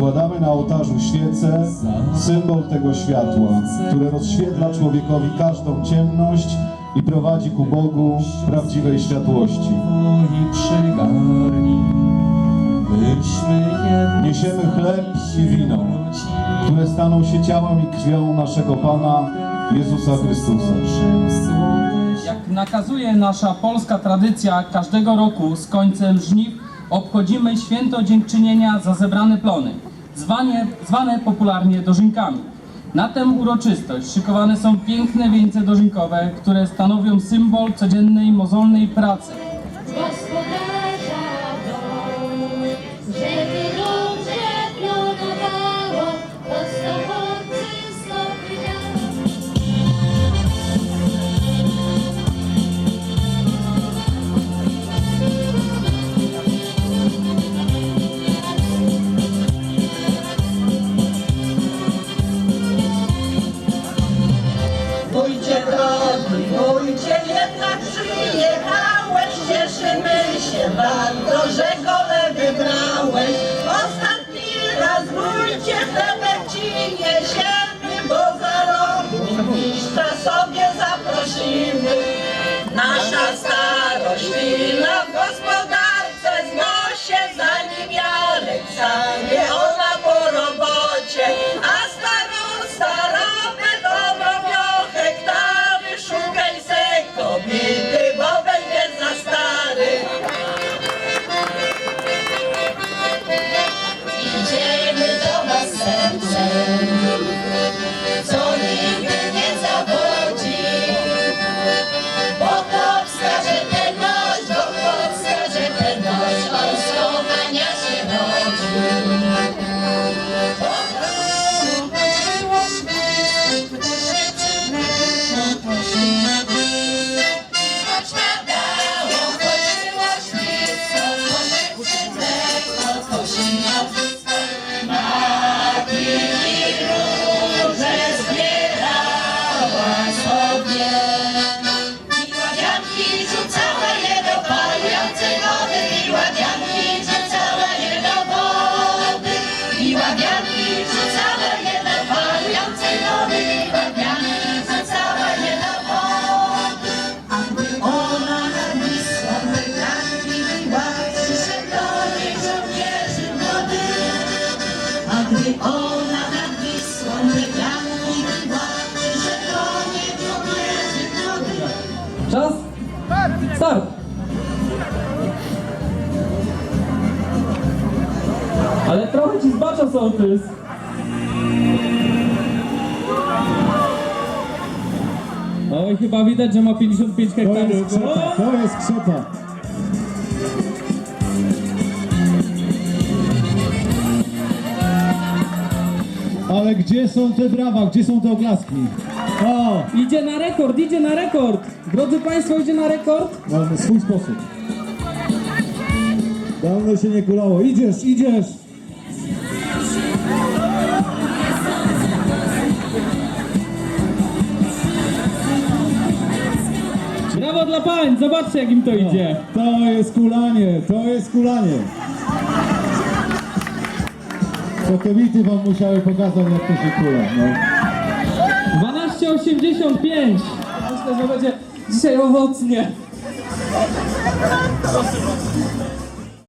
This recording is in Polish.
Składamy na ołtarzu świecę, symbol tego światła, które rozświetla człowiekowi każdą ciemność i prowadzi ku Bogu prawdziwej światłości. Niesiemy chleb i wino, które staną się ciałem i krwią naszego Pana Jezusa Chrystusa. Jak nakazuje nasza polska tradycja, każdego roku z końcem żniw obchodzimy święto dziękczynienia za zebrane plony, zwane, zwane popularnie dożynkami. Na tę uroczystość szykowane są piękne wieńce dożynkowe, które stanowią symbol codziennej mozolnej pracy. Nasza starość gdy ona nad Wisłą niej żołnierzy młodych. Czas? Start! Ale trochę ci zbacza sołtys. Oj, chyba widać, że ma 55 To jest hektarów. krzepa, to jest krzepa. Gdzie są te brawa, gdzie są te oklaski? O, Idzie na rekord, idzie na rekord! Drodzy Państwo, idzie na rekord? mamy swój sposób. Dawno się nie kulało. Idziesz, idziesz! Brawo dla pań, zobaczcie jak im to idzie. To jest kulanie, to jest kulanie. Sokowity wam musiały pokazać, jak to się kula. No. 12,85. Myślę, że będzie dzisiaj owocnie.